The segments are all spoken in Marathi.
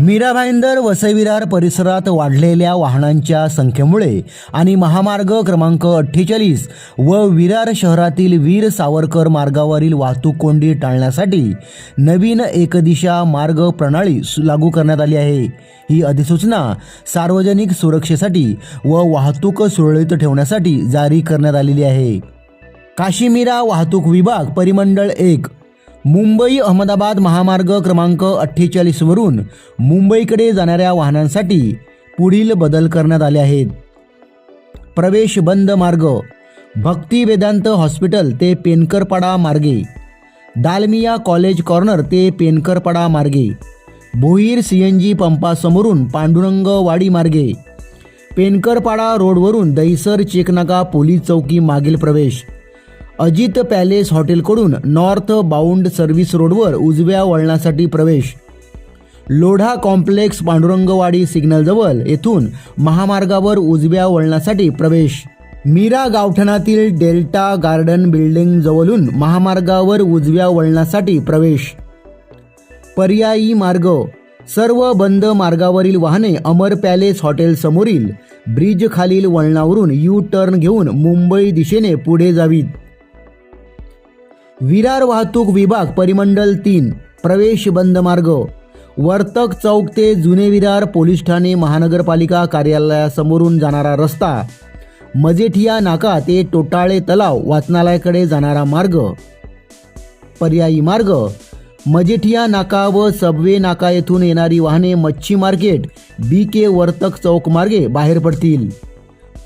मीरा भाईंदर वसईविरार परिसरात वाढलेल्या वाहनांच्या संख्येमुळे आणि महामार्ग क्रमांक अठ्ठेचाळीस व विरार शहरातील वीर सावरकर मार्गावरील वाहतूक कोंडी टाळण्यासाठी नवीन एकदिशा मार्ग प्रणाली सु- लागू करण्यात आली आहे. ही अधिसूचना सार्वजनिक सुरक्षेसाठी व वाहतूक सुरळीत ठेवण्यासाठी जारी करण्यात आलेली आहे. काशीमीरा वाहतूक विभाग परिमंडळ एक मुंबई अहमदाबाद महामार्ग क्रमांक अठ्ठेचाळीसवरून मुंबईकडे जाणाऱ्या वाहनांसाठी पुढील बदल करण्यात आले आहेत. प्रवेश बंद मार्ग भक्ती वेदांत हॉस्पिटल ते पेनकरपाडा मार्गे दालमिया कॉलेज कॉर्नर ते पेनकरपाडा मार्गे भोईर सी एन जी पंपासमोरून पांडुरंगवाडी मार्गे पेनकरपाडा रोडवरून दहिसर चेकनाका पोलीस चौकी मागील प्रवेश. अजित पॅलेस हॉटेलकडून नॉर्थ बाउंड सर्व्हिस रोडवर उजव्या वळणासाठी प्रवेश. लोढा कॉम्प्लेक्स पांडुरंगवाडी सिग्नलजवळ येथून महामार्गावर उजव्या वळणासाठी प्रवेश. मीरा गावठणातील डेल्टा गार्डन बिल्डिंग जवळून महामार्गावर उजव्या वळणासाठी प्रवेश. पर्यायी मार्ग. सर्व बंद मार्गावरील वाहने अमर पॅलेस हॉटेल समोरील ब्रिज खालील वळणावरून यू टर्न घेऊन मुंबई दिशेने पुढे जावीत. विरार वाहतूक विभाग परिमंडल तीन प्रवेश बंद मार्ग. वर्तक चौक ते जुने विरार पोलीस ठाणे महानगरपालिका कार्यालयासमोरून जाणारा रस्ता. मजेठिया नाका ते टोटाळे तलाव वाचनालयाकडे जाणारा मार्ग. पर्यायी मार्ग. मजेठिया नाका व सबवे नाका येथून येणारी वाहने मच्छी मार्केट बी के वर्तक चौक मार्गे बाहेर पडतील.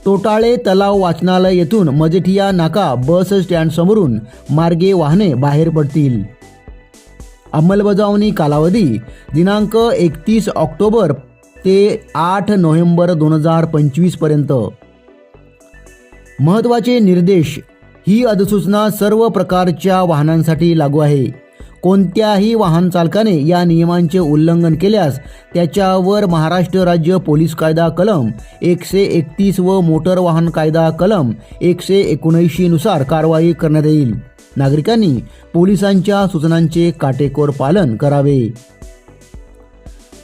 तोटाळे तलाव वाचनालय येथून मजेठिया नाका बस स्टँड समोरून मार्गे वाहने बाहेर पडतील. अंमलबजावणी कालावधी दिनांक एकतीस ऑक्टोबर ते आठ नोव्हेंबर दोन हजार पंचवीसपर्यंत. महत्त्वाचे निर्देश ही अधिसूचना सर्व प्रकारच्या वाहनांसाठी लागू आहे. कोणत्याही वाहन चालकाने या नियमांचे उल्लंघन केल्यास त्याच्यावर महाराष्ट्र राज्य पोलीस कायदा कलम एकशे एकतीस व मोटर वाहन कायदा कलम एकशे एकोणऐंशी नुसार कारवाई करण्यात येईल. नागरिकांनी पोलिसांच्या सूचनांचे काटेकोर पालन करावे.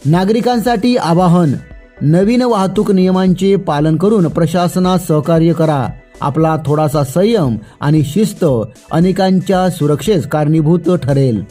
नागरिकांसाठी आवाहन नवीन वाहतूक नियमांचे पालन करून प्रशासनास सहकार्य करा. आपला थोडासा संयम आणि शिस्त अनेकांच्या सुरक्षेस कारणीभूत ठरेल.